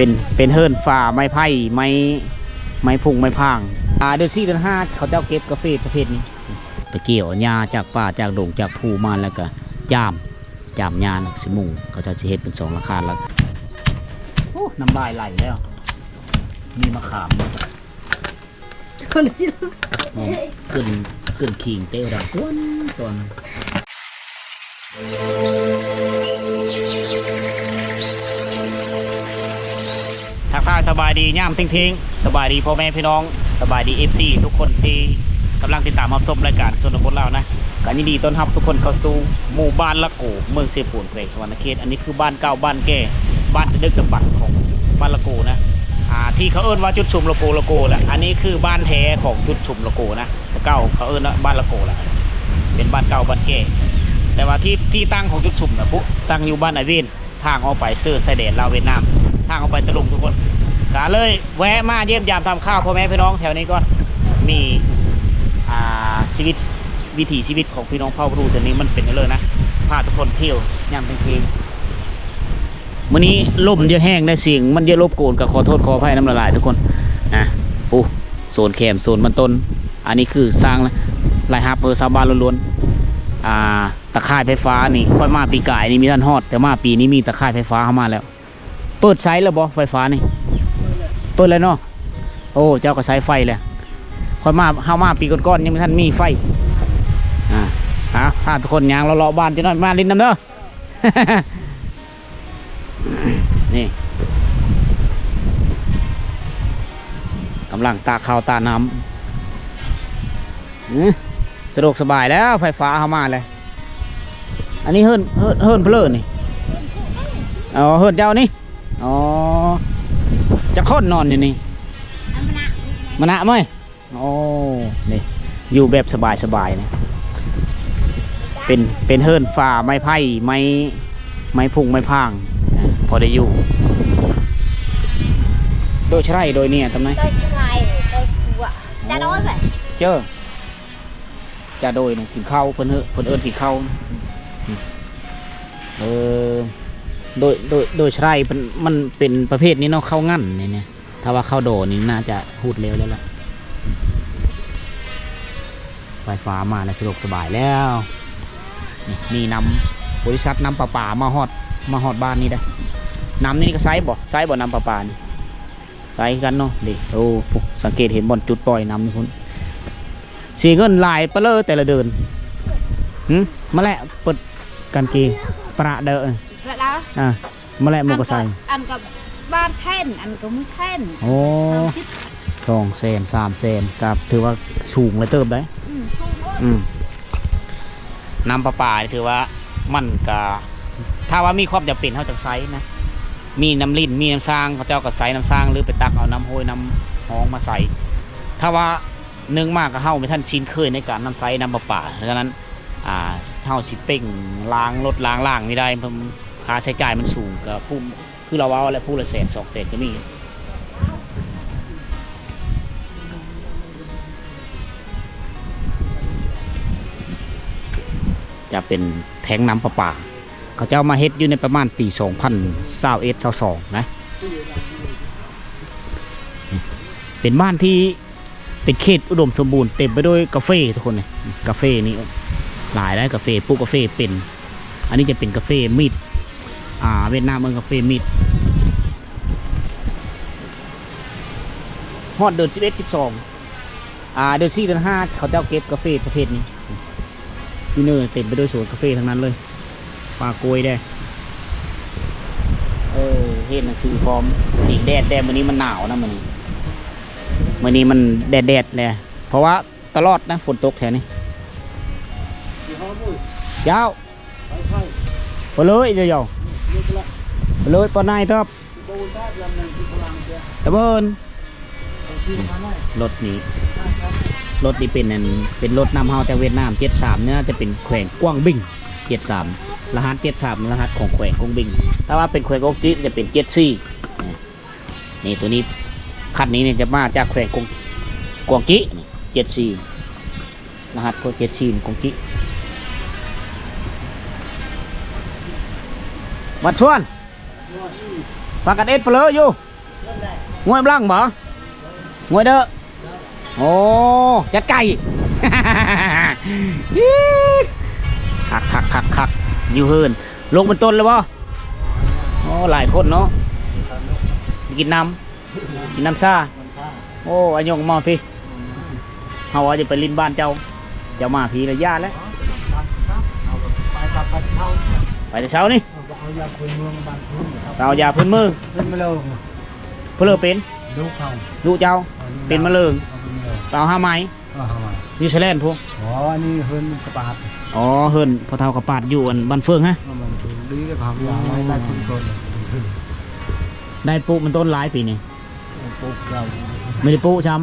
เป็นเป็นเฮิรนฝ่าไม้ไผ่ไม้ไม้พุงไม้พางอ่าเดือนสี่เดือนห้าเขาเจ้าเก็บกาแฟประเภทนี้ ไปเกี่ยวหญ้าจากป่าจากดงจากภูมาแล้วก็จามจามหญ้านะสิมุงเขาจะเฮ็ดเป็นสองราคาแล้วโอ้น้ำลายไหลแล้ว มีมะขามคนที่ลูกอ๋อขึ้นขึ้นขิงเต้ดังต้นต้น ทักทาสบายดีย่ามทิ้งๆ สบายดีพ่อแม่พี่น้อง สบายดีเอฟซีทุกคนที่กำลังติดตามรับชมรายการชนบทเรานะการยินดีต้อนรับทุกคนเข้าสู่หมู่บ้านละโกเมืองเสียปูนเกรกสวรรณเขตอันนี้คือบ้านเก่าบ้านแก่บ้านดึกตะบัดของบ้านละโกนะอ่าที่เขาเอิ้นว่าจุดชุมโลโกโลโกแหละอันนี้คือบ้านแท้ของจุดชุมโลโกนะเก่าเขาเอิ้นว่าบ้านละโกแหละเป็นบ้านเก่าบ้านแก่แต่ว่าที่ที่ตั้งของจุดชุมนะปุ๊ตั้งอยู่บ้านไอเวนทางออกไปเสื้อไซเดนลาวเวียดนามทางออกไปตะลุงทุกคน ก็เลยแวะมาเยี่ยมยามทำข้าวพ่อแม่พี่น้องแถวนี้ก็มีอ่าชีวิตวิถีชีวิตของพี่น้องเผ่าพรูตัวนี้มันเป็นเลยนะพาทุกคนเที่ยวย่ำเพลงๆมื่อนี้ลมเยอะแห้งได้เสียงมันเยอะรบกวนก็ขอโทษขออภัยน้ำละลายทุกคนนะโอ้โซนแคมโซนมันต้น อันนี้คือสร้างลายฮาเปอร์ซาบานล้วนๆอ่าตะข่ายไฟฟ้านี่ค่อยมาปีกายนี่มีท่านฮอด แต่มาปีนี้มีตะข่ายไฟฟ้าเข้ามาแล้ว เปิดไซส์แล้วบอไฟฟ้านี่ เปิดแล้วเนาะโอ้เจ้าก็ใช้ไฟเลยคอยมาเข้ามาปีก่อนๆยังไม่ท่านมีไฟอ่าฮะพาทุกคนยางเราเลาะบ้านจะน้อยมาลินน้ำเด้อนี่กำลังตาข้าวตาน้ำสะดวกสบายแล้วไฟฟ้าเข้ามาเลยอันนี้เฮิรนเฮิรนเฮิรนเพลินนี่อ๋อเฮิรนเจ้านี่อ๋อ จะค้นนอนอยู่นี่อันมันอะมานะมั้ยโอ้นี่อยู่แบบสบายสบายๆนะเป็นเป็นเฮิรนฝ่าไม้ไผ่ไม้ไม้พุงไม้พางอ่าพอได้อยู่ โดยใช่โดยเนี่ยทำไมได้เท่าไหรได้กูอะจะน้อยไปเจอจะโดยเนี่ยกินข้าวเพิ่นเอิ้นเพิ่นเอิ้นกินข้าวเออ โดยโดยโดยใช่มันเป็นประเภทนี้เนาะข้างั้นเนี่ยถ้าว่าเข้าโดนี่น่าจะพูดเร็วแล้วล่ะไฟฟ้ามาแล้วสะดวกสบายแล้วนี่มีนำบริษัทนำประปามาฮอดมาฮอดบ้านนี่ได้อนำนี่ก็ไซส์บ่ไซส์บ่นำประปานี่ใส่กันเนาะดิโอ้สังเกตเห็นบอลจุดปล่อยน้ำนี่คุณสีเงินลายเปะเลอแต่ละเดินหึมาแหละเปิดกันกีประเดอแล้วแล้ว อะมาแหละหมุกใส่อันกับบ้านเช่น อันก็ไม่เช่นโอ้สองเซนสามเซนกับถือว่าสูงเลยเติบได้อืมชูโอ้ยอืมน้ำประปานี่ถือว่ามันก็ถ้าว่ามีความจำเป็นเขาจะใช้นะมีน้ำลิ้นมีน้ำสร้างเขาเจ้าก็ใส่น้ำสร้างหรือไปตักเอาน้ำโหยน้ำหองมาใส่ถ้าว่านึ่งมากก็เฮาไม่ท่านชินเคยในการน้ำใส่น้ำประปาดังนั้นอ่าเฮาสิเป่งล้างรถล้างล่างไม่ได้เพราะ ค่าใช้จ่ายมันสูงกับผู้คือเราว่าอะไรผู้ละแสนสองแสนก็มีจะเป็นแทงน้ำประปา เขาจะเอามาเฮ็ดอยู่ในประมาณปี2021 22นะ เป็นบ้านที่เป็นเขตอุดมสมบูรณ์เต็มไปด้วยกาแฟทุกคนเลยกาแฟนี่หลายได้วกาแฟปลูกกาแฟเป็น อันนี้จะเป็นกาแฟมีด อ่าเวียดนามเมืองกาแฟมีดฮอดเดือน11 12อ่าเดือน4เดือน5เขาจะเอาเก็บกาแฟประเภทนี้ที่เนอเต็มไปด้วยสวนกาแฟทั้งนั้นเลยปลากล้วยได้เออเห็นหนังสือพร้อมสีแดดแดดวันนี้มันหนาวนะมันนี้วันนี้มันแดดแดดเลยเพราะว่าตลอดนะฝนตกแถวนี้ยาวไปเลยเดี๋ยว ลยปอนายครับตะเบินรถนี้รถนี่เป็นอันเป็นรถนำเฮาจากเวียดนาม73เนี่ยน่าจะเป็นแขวงกว้างบิง73 รหัส73รหัสของแขวงกว้างบิงถ้าว่าเป็นแขวงกงจิจะเป็น74นี่ตัวนี้คันนี้เนี่ยจะมาจากแขวงกงกวางกินี่74รหัสก็74กงกิ วัดชวนปากกันเอ็ดเปลืออยู่งวยบลังบ่งวยเด้อโอ้จัดไก่คักคักคักคักอยู่เฮินลงบนต้นแล้วบ่โอ้หลายคนเนาะกินน้ำกินน้ำซาโอ้อันยงมาพี่เฮาว่าจะไปลินบ้านเจ้า เจ้ามาพี่ระยะแล้วไปแต่เช้านี่ เอายาคุยเมืองบ้านทุ่งครับเรายาพื้นมือขึ้นมาเร็วเพื่อเป็นดูเขาลูกเจ้า เป็นมะเร็งเอาเป็นเร็วเราห้าไม้เอาทำไมนิวซีแลนด์พวกอ๋ออันนี้เฮิรนกระปาดอ๋อเฮินพอเท่ากับปาดอยู่อันบ้านเฟืองฮะเอามันดูดีเลยครับยาไม่ได้คุณคนได้ปลูกมันต้นหลายปีนี่ปุ๊บเราไม่ได้ปลูกช้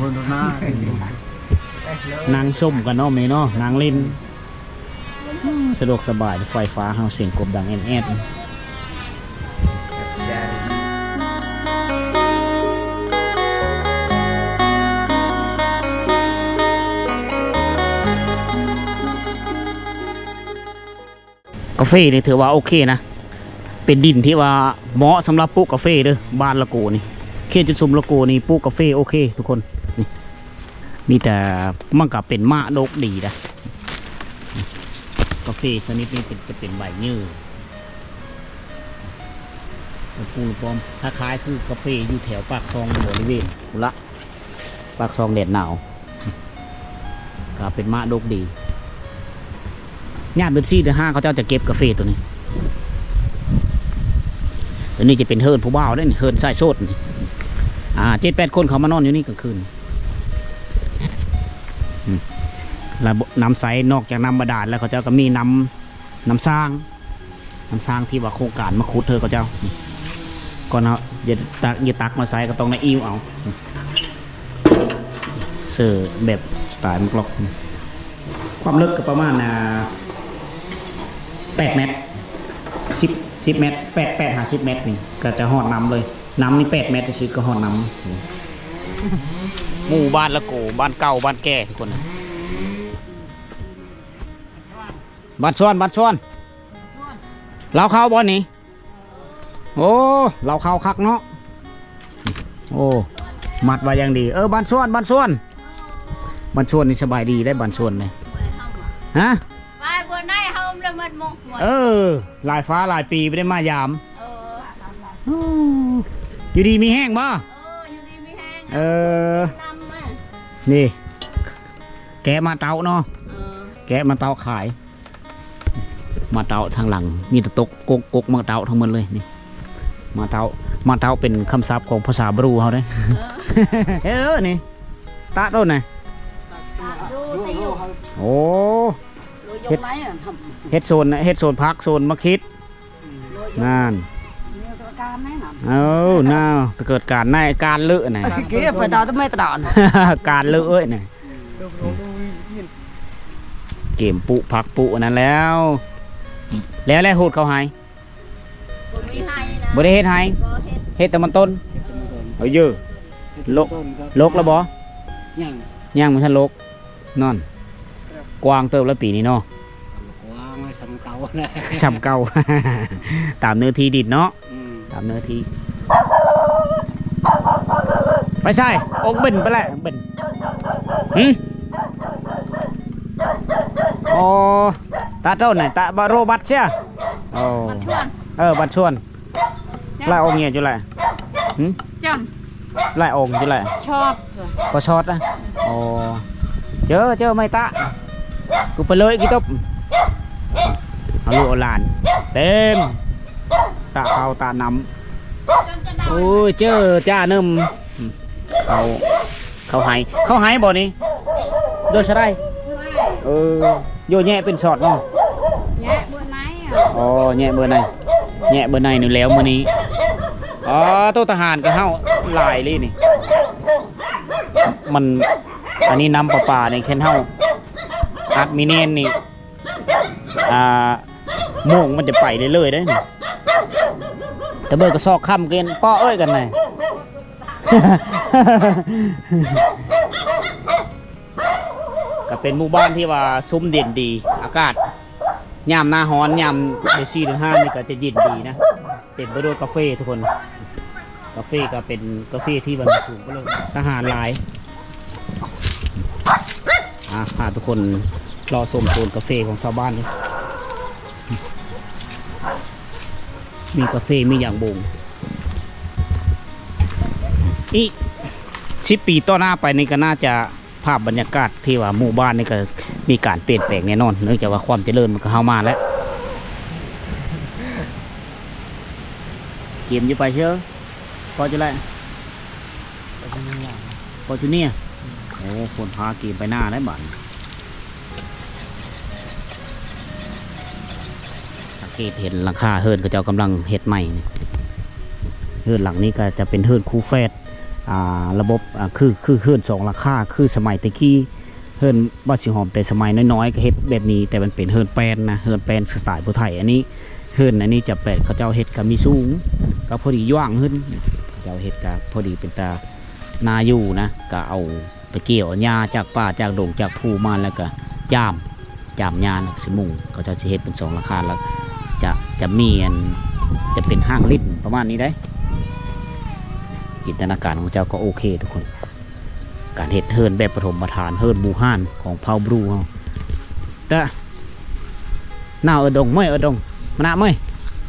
บนหน้าำนางส้มกันเนาะเมเนาะนางลิน สะดวกสบายไฟฟ้าเฮาเสียงกบดังแอนแอดกาแฟนี่ถือว่าโอเคนะ เป็นดินที่ว่าเหมาะสำหรับปลูกกาแฟเด้อบ้านละโกนี่เขตจุดสุมละโกนี่ปลูกกาแฟโอเค ทุกคนนี่มีแต่มันก็เป็นมะดกดีนะ กาแฟชนิดนี้เป็นจะเป็นใบยืดแล้วปลูกปลอมคล้ายๆคือกาแฟอยู่แถวปากซองบริเวณพุละ ปากซองแดดหนาวก็เป็นมะดกดีญาติเบนซี่เดือห้าเขาเจ้าจะเก็บกาแฟตัวนี้ ตัวนี้จะเป็นเฮิร์นผู้บ่าวได้นี่เฮิร์นสายโซดอ่าเจ็ดแปดคนเขามานอนอยู่นี่กลางคืน แล้วน้ำใสนอกจากน้ำบาดาลแล้วเขาเจ้าก็มีน้ำน้ำสร้างน้ำสร้างที่ว่าโครงการมาขุดเธอเขาเจ้าก่อนเอาอย่าตักอย่าตักมาใส่ก็ต้องในอิ้วเอาเสือแบบสไตล์มักลอก ความลึกก็ประมาณอ่าแปดเมตรสิบสิบเมตรแปดแปดหาสิบเมตรนี่ก็จะหอดน้ำเลย น้ำนี่แปดเมตรสิก็หอดน้ำหมู่บ้านละโกบ้านเก่าบ้านแก่ทุกคนนะ บ้านชวนบ้านชวนเราเข้าบ่อนนี่โอ้เราเข้าคักเนาะโอ้มัดไว้อย่างดีเออบ้านชวนบ้านชวนบ้านชวนนี่สบายดีได้บ้านชวนเลยฮะไปบนได้เฮาแล้วมันมงหมดเออหลายฟ้าหลายปีไม่ได้มายามเอออยู่ดีมีแห้งบ่เอออยู่ดีไม่แห้งเออนำมานี่ แกะมาเตาเนาะเออแกะมาเตาขาย มาเตาทางหลัง มีแต่ตกกกกกมาเตาทั้งหมดเลยนี่มาเตามาเตาเป็นคำศัพท์ของภาษาบรูเขาเด้เฮ้ยนี่ตาโดนไหนดูแต่อยู่โอ้ดูยกไหนอะทำเฮ็ดโซนนะเฮ็ดโซนพักโซนมะคิดดูยกนั่นมีตัวการไหมน่ะเอ้าน่าเกิดการในการเลอะน่ะเกี่ยวไปต่อทำไมตลอดการเลอะเอ้ยน่ะเกมปุพักปุอันนั้นแล้ว แล้วแล้วโหดเขาใหายบ่มีให้นะบ่ได้เฮ็ดให้บ่เฮ็ดเฮ็ดแต่มันต้นเอาเยอะลก ลกแล้วบ่ยังย่างมันทันลกนอน กวางเติบแล้วปีนี้เนาะวางไว้สำเก่าเลยซ้ำเก่า ตามเนื้อที่ดินเนาะ อืมตามเนื้อที่ ไปใช่อกเบิ่นไปแหละเบิ่นหึโอ้ ตาเจ้าไหนตาบาโรบัตเชียโอ้มันชวนเออบัตรชวนไล่องเงียจุไรหึจังไล่องจุไรชอบจ้ะก็ช็อตนะโอ้เจอเจอไม่ตะกูไปเลยกี่ตบเอาลูกเอาหลาน เต็มตาเขาตานจนจะำได้โอ้ยเจอจ้าเนิ่มเขาเขาหายเขาหายบ่นี่โดนชะได้เออ โยแย่เป็นช็อตเนาะแย่บนไหนอะอ๋อแย่เบอร์ไหนแย่เบอร์ไหนนี่แล้วมื้อนี้อ๋อตัวทหารก็เฮาหลายเลยนี่ มันอันนี้น้ำประปาในเคนเฮาอัดมิเนนนี่อ่าโม่วงมันจะไปเรื่อยๆได้นี่แต่เบิดก็ซอกค่ำเกินป้อเอ้ยกันไงก็ เป็นหมู่บ้านที่ว่าซุ้มเด่นดี อากาศยามหน้าฮ้อนยามเดือนสี่เดือนห้านี่ก็จะเย็นดีนะเต็มไปด้วยกาแฟทุกคน กาแฟก็เป็นกาแฟที่มันสูงก็เลยทหารหลายอะพาทุกคนรอชมโซนกาแฟของชาวบ้านเลยมีกาแฟมีอย่างบงอีชิปปีต่อหน้าไปนี่ก็น่าจะ ภาพบรรยากาศที่ว่าหมู่บ้านนี่ก็มีการเปลี่ยนแปลงแน่นอน เนื่องจากว่าความเจริญมันก็เข้ามาแล้วเกมอยู่ไปเชื่อพอจะไรพอจะเนี่ยโอ้คนพาเกมไปหน้าได้บ้านสังเกตเห็นหลังคาเฮิร์นก็จ้ากำลังเฮ็ดใหม่เฮิร์นหลังนี้ก็จะเป็นเฮิร์นคูแฟด ระบบคือคือเฮิร์นสองหลังคาคือสมัยตะกี้เฮิร์นบ้านสิหอมแต่สมัยน้อยๆก็เฮ็ดแบบนี้แต่มันเป็นเฮิร์นแปลนนะเฮิร์นแปลนสไตล์ผู้ไทยอันนี้เฮิรนอันนี้จะแปดเขาเจ้าเห็ดกับมีสูงก็พอดีย่างขึ้นเขาเจ้าเห็ดกับพอดีเป็นตานาอยู่นะก็เอาไปเกี่ยวหญ้าจากป่าจากดงจากภูมาแล้วก็จามจามหญ้านสมุงเขาจะเห็ดเป็นสองราคาแล้วจะจะมีอันจะเป็นห้างลิ้นประมาณนี้ได้ จินตนาการของเจ้าก็โอเคทุกคน การเห็ดเฮิรนแบบปฐมฐานเฮิรนบูฮานของเผาบรูเฮาแต่หน้าเออดงไม่เออดงมันอะเมย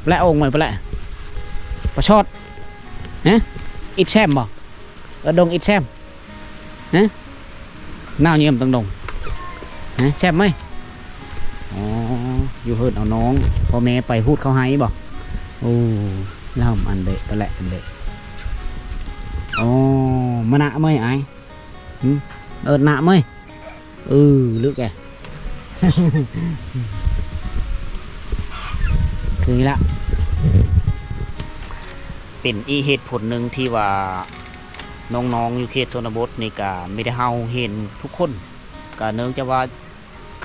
แปลองค์เมยไปละปลาชอดฮะอิดแซมบ่เออดงอิดแซมฮะน่าเยี่ยมตังดงฮะแซมไหมอ๋ออยู่เฮิร์นเอาน้องพ่อแม่ไปพูดเขาให้บ่โอ้เล่าอันเดะไปละอันเดะ อ๋อมันอะเมไอ้เออหนะเมเออลึกแกคือนี้ละ เป็นอีเหตุผลหนึ่งที่ว่าน้องๆอยู่เขตชนบทนี่ก็ไม่ได้เฮาเห็นทุกคนก็เนื่องจากว่า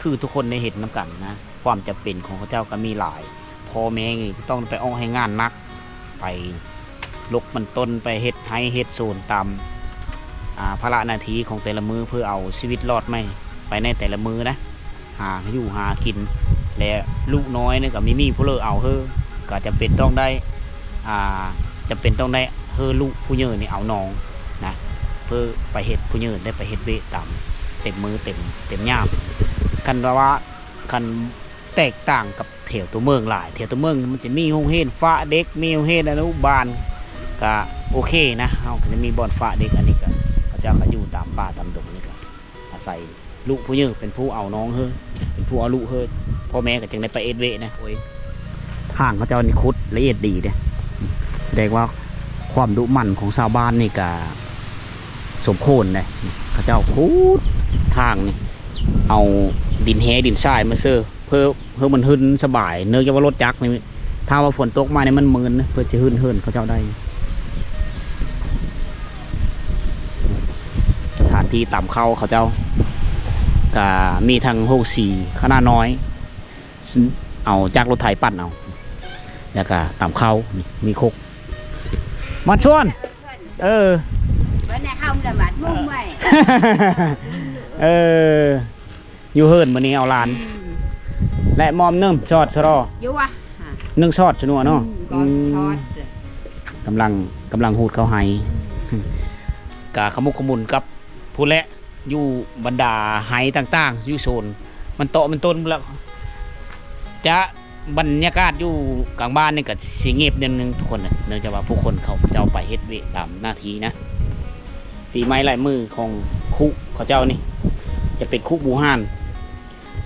คือทุกคนในเห็นน้ำกันนะความจำเป็นของเขาเจ้าก็มีหลายพอแม่ต้องไปอ้อให้งานนักไป ลกมันต้นไปเฮ็ดให้เฮ็ดโซนตามอ่าภาระหนาทีของแต่ละมือเพื่อเอาชีวิตรอดไม่ไปในแต่ละมือนะ หาอยู่หากิน และลูกน้อยเนี่ยก็มีมีผู้เลอเอาเฮอก็จะเป็นต้องได้อ่าจะเป็นต้องได้เฮอลูกผู้เยอะนี่เอาน้องนะเพื่อไปเห็ดผู้เยอะได้ไปเห็ดเวตามเต็มมือเต็มเต็มย่ามกันว่ากันแตกต่างกับแถวตัวเมืองหลายแถวตัวเมืองมันจะมีโรงเรียนฟ้าเด็กมีโรงเรียนอนุบาล ก็โอเคนะเราก็จะมีบอลฟ้าเด็กอันนี้ก็เขาจะมาอยู่ตามป่าตามดงนี่ก็อาศัยลูกผู้เยอเป็นผู้เอาน้องเฮอเป็นผู้เอาลูกเฮอพ่อแม่ก็จึงได้ไปเอ็ดเวนะโอ้ยทางเขาเจ้านี่คุดละเอียดดีเด้แสดงว่าความดุมันของชาวบ้านนี่ก็สมโคนเลยเขาเจ้าคุดทางนี่เอาดินแหดินทรายมาเซอร์เพื่อเพื่อมันหึนสบาย เนื่องจากว่ารถจักรนี่ถ้าว่าฝนตกมาเนี่ยมันมืนนะเพื่อจะหึนหึนเขาเจ้าได้ ที่ต่ำเข้าเขาเจ้าก็มีทางโฮกสีขนาดน้อย เอาจากรถไถปั่นเอาแล้วก็ตามเข้านี่มีคกมาชวน เออ bữa nay không là mệt muốn mày เออ อยู่เฮิร์นวันนี้เอาหลาน และมอมนึ่งชอดชะรอ vô à นึ่งชอดชะนัวเนาะ con อืม thọt กำลังกำลังหูดเขาให้กาขมุกขมุนกับ ผู้และอยู่บรรดาไหต่างๆอยู่โซนมันโตมันต้นแล้วจะบรรยากาศอยู่กลางบ้านนี่ก็สิเงียบนิดนึงทุกคนเนื่องจากว่าผู้คนเขาเจ้าไปเฮ็ดเวทตามหน้าที่นะฝีไม้ลายมือของคุเขาเจ้านี่ จะเป็นคุบูฮาน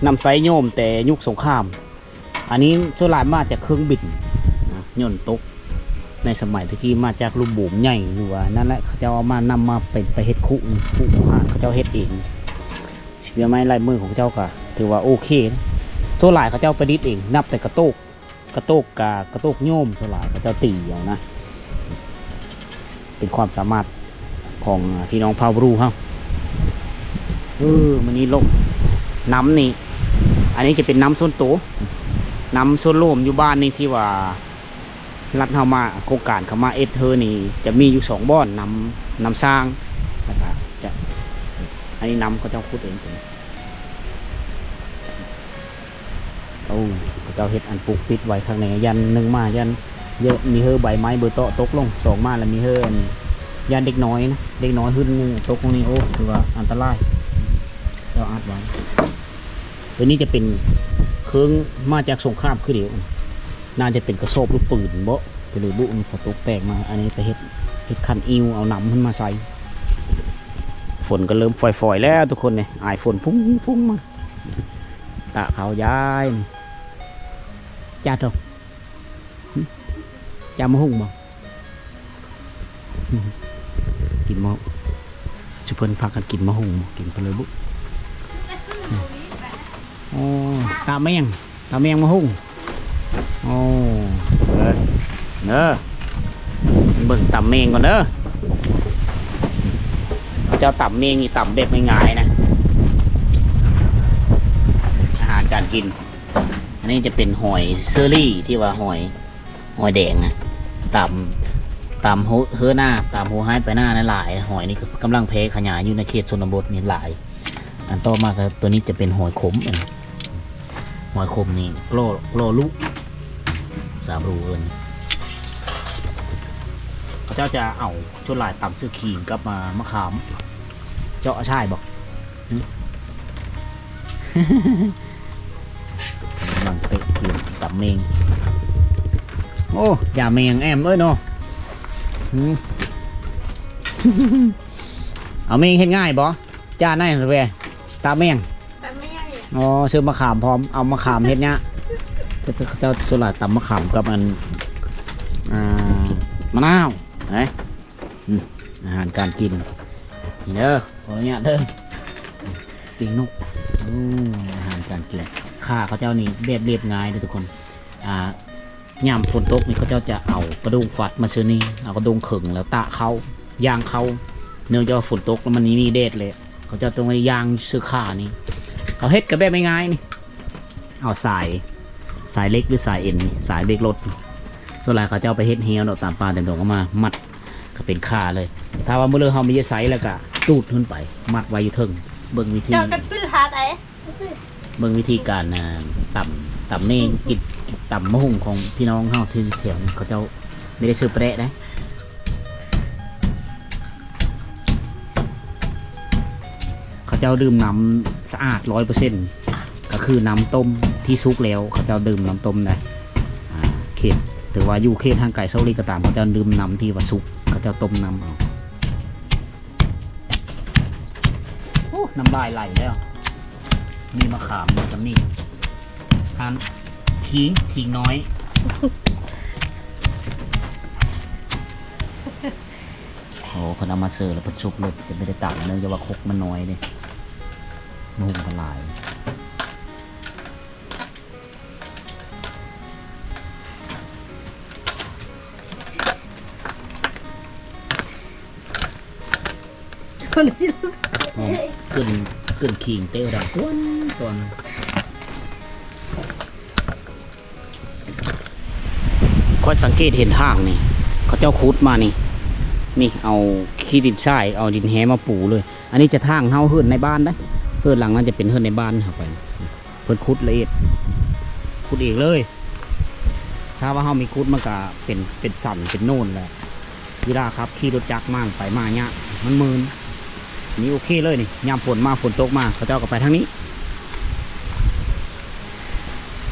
นำไซโยมแต่ยุคสงคราม อันนี้ส่วนหลายมาจากเครื่องบินนะยนต์ตก ในสมัยตะกี้มาจากลูกบุ๋มใหญ่หรือว่านั่นแหละเขาจ้าเอามานำมาเป็นไปเฮ็ดคุคุบูฮานเขาเจ้าเฮ็ดเองฝีไม้ลายมือของเจ้าก็ถือว่าโอเคนะโซลายเขาเจ้าประดิษฐ์เอง นับแต่กระโตกกระโตกกากระโตกโยมโซลายเขาเจ้าตีเอานะ เป็นความสามารถของพี่น้องพาวรูเขาเออมันนี้ลงน้ำนี่ อันนี้จะเป็นน้ำส้นโตน้ำส้นโลมอยู่บ้านนี่ที่ว่า รัฐเฮามาโครงการเข้ามาเอสเธอนี่จะมีอยู่สองบ่อนนำนำสร้างนะครับจะอันนี้นำเขาเจ้าพูดเองโอ้เจ้าเฮ็ดอันปลูกปิดไว้ข้างในยันหนึ่งมายันเยอะมีเฮอใบไม้เบอร์โตตกลงสองมาแล้วมีเฮออันยานเด็กน้อยนะเด็กน้อยหึ้นตกตรงนี้โอ้ถือว่าอันตรายเราอัดไว้ตัวนี้จะเป็นเครื่องมาจากสงครามคือเดียว น่าจะเป็นกระสอบลูกปืนบ่ไปเลยบุมันพอตกแตกมา อันนี้ไปเฮ็ดเฮ็ดคันอิวเอาน้ำขึ้นมาใส่ ฝนก็เริ่มฝอยๆแล้วทุกคนเนี่ยอายฝนฟุ้งฟุ้งมาตะเขาย้ายนี่จ้าตรงจ้ามาหุ่งบ่หึกินมะชุเพิ่นพากันกินมะหุ่งบ่กินไปเลยบุโอ้ตาแมงตาแมงมะหุ่ง โอ้เออเนอะเบิ่งต่ำเมงก่อนเนอะเจ้าต่ำเมงนี่ต่ำเด็ดไม่ง่ายนะ อาหารการกิน อันนี้จะเป็นหอยเซอรี่ที่ว่าหอย หอยแดงนะต่ำต่ำหูเฮือหน้าต่ำหูให้ไปหน้านะหลาย หอยนี่คือกำลังเพขยายอยู่ในเขตชนบทนี่หลาย อันต่อมาก็ตัวนี้จะเป็นหอยขมนนี้หอยขมนี่กลอกลอลุ สามรูเอินพระเจ้าจะเอาชุดลายต่ำซื้อขีงกับมามะขาม เจาะใช่บอกหึกำลังเตะจีนต่ำเมง โอ้อย่าเมงแอมเอ้ยเนาะหึเอาเมงเห็นง่ายบ่จ้าได้หรือเปล่าตาเมงแต่ไม่ยังอ๋อซื้อมะขามพร้อมเอามะขามเฮ็ดเนี้ย เจ้าเจ้าสุราตำมะขามกับอันอ่ามะนาวไหนอืมอาหารการกินนี่เด้อขออนุญาตเด้อปีงนกอาหารการกินข้าเขาเจ้านี่เรียบเรียบง่ายเลยทุกคนอ่ายามฝนตกนี่เขาเจ้าจะเอากระดุงฟัดมาซื้อนี่เอากระดุงขึงแล้วตะเขาย่างเขาเนื่องจากว่าฝนตกแล้วมันนี่นี่เด็ดเลย เขาเจะต้องไปยางซื้อข้านี่ เขาเฮ็ดกับแบบไม่ง่ายนี่ เอาใสาย สายเล็กหรือสายเอ็นนี่สายเบรกรถนี่ส่วนใหญ่เขาจะเอาไปเฮ็ดเฮียวเนาะตามปลาเต็มดงก็มา มัดก็เป็นค่าเลย ถ้าว่ามือเรือเขาไม่ได้ไซส์แล้วก็ตูดขึ้นไป มัดไว้อยู่เทึงเบิ่งวิธีเจอกันพื้นหาไหนเบิ่งวิธีการอ่าต่ำต่ำเน่งกิบต่ำมะฮุ่งของพี่น้องเขาที่เถียงเขาเจ้าไม่ได้ซื้อแปะนะเขาเจ้าดื่มน้ำสะอาดร้อยเปอร์เซ็นต์ก็ คือน้ำต้มที่ซุกแล้วเขาจ้าดื่มน้ำต้มได้อ่าเขตถือว่าอยู่เขตทางไก่เซาลีก็ตามเขาจ้าดื่มน้ำที่ว่าซุกเขาจ้าต้มน้ำเอาโอ้น้ำลายไหลแล้ว มีมะขามมีกับนี่ทานขิงขิงน้อยโอ้คนเอามาเสิร์ฟแล้วประชุบเลยจะไม่ได้ต่างเนื่องจากว่าคกมันน้อยเลยนุ่มละลาย คนที่ลูกหอมขึ้นขึ้นขิงเต้วดังต้วนต้นคอยสังเกตเห็นทางนี่ เขาเจ้าคุดมานี่ นี่เอาขี้ดินทรายเอาดินแหมาปูเลย อันนี้จะทางเฮาเฮือนในบ้านได้เฮือนหลังนั้นจะเป็นเฮือนในบ้านครับไปเพิ่นคุดละเอียดคุดเองเลย ถ้าว่าเฮามีคุดมันก็เป็นเป็นสันเป็นโน่นแหละเวลาครับขี่รถจักรมานไปมาเนี่ยมันมืน นนี่โอเคเลยนี่ยามฝนมาฝนตกมาเขาเจ้าก็ไปทางนี้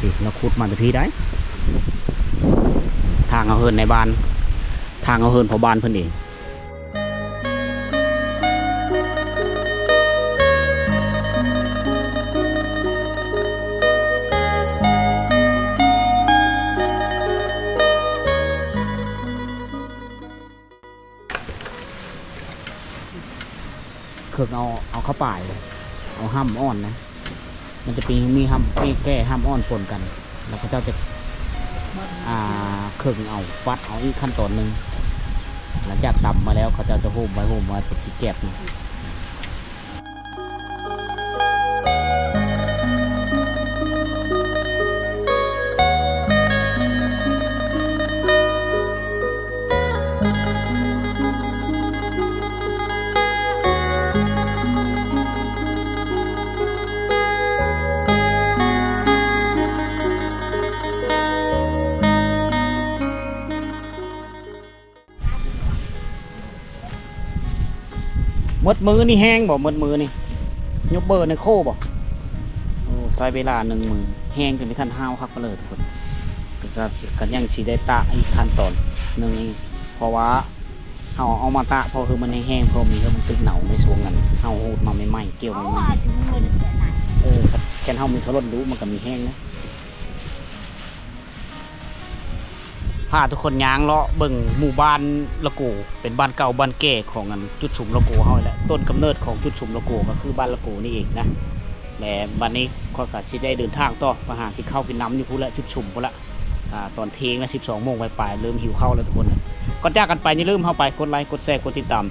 นี่เราขุดมาแต่พีได้ ทางเอาเฮินในบ้าน ทางเอาเฮินพอบานเพิ่นเอง เอาเอาเข้าป่ายเอาห้ำอ้อนนะ มันจะมีห้ำมีแก้ห้ำอ้อนปนกัน แล้วก็เจ้าจะอ่าเครื่องเอาฟัดเอาอีกขั้นตอนหนึ่งหลังจากตำมาแล้วเขาจะจะหุ้มไว้หุ้มไว้เป็นขี้แก็บนี่ ดมือนี่แห้งบ่หมดมือนี่ยกเบอร์ในโคบ่โอ้ใช้เวลาหนึ่งมือแห้งจนไม่ทันห้าวคักมาเลยทุกคนก็ก็ก็ยังสีได้ตะอีกขั้นตอนหนึ่งเองเพราะว่าเอาเอามาตะเพอคือมันแห้งๆเพอมีก็มันตึกเหนาในช่วงนั้นเอาหูดมาไม่ไหม้เกี่ยวเอามันว่าถึงมือเดือดไหนเออแค่เฮามีเขาลดรู้มันก็มีแห้งนะ พาทุกคนย้างเลาะเบิ่งหมู่บ้านละโกเป็นบ้านเก่าบ้านแก่ของอันจุดชุมละโกเฮาแหละต้นกำเนิดของจุดชุมละโกก็คือบ้านละโกนี่เองนะและบัดนี้ข้อยก็สิได้เดินทางต่อมาหาที่ข้าวกินน้ำอยู่พุ่นละจุดชุมพุ่นละอ่าตอนเที่ยงละ12โมงปลายๆเริ่มหิวข้าวแล้วทุกคนก่อนจากกันไปอย่าลืมเข้าไปกดไลค์กดแชร์กดติดตาม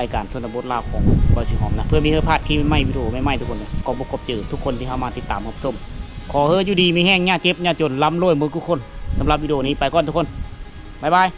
รายการชนบทลาวของบอยสีหอมนะเพื่อมีเฮือพลาดที่ไม่วิดีโอไม่ไหม่ทุกคนเลยกอบกบเจอทุกคนที่เข้ามาติดตามรับชมขอเฮืออยู่ดีมีแห้งหญ้าเจ็บหญ้าจนล้ำรวยมือทุกคน สำหรับวิดีโอนี้ไปก่อนทุกคน บ๊ายบาย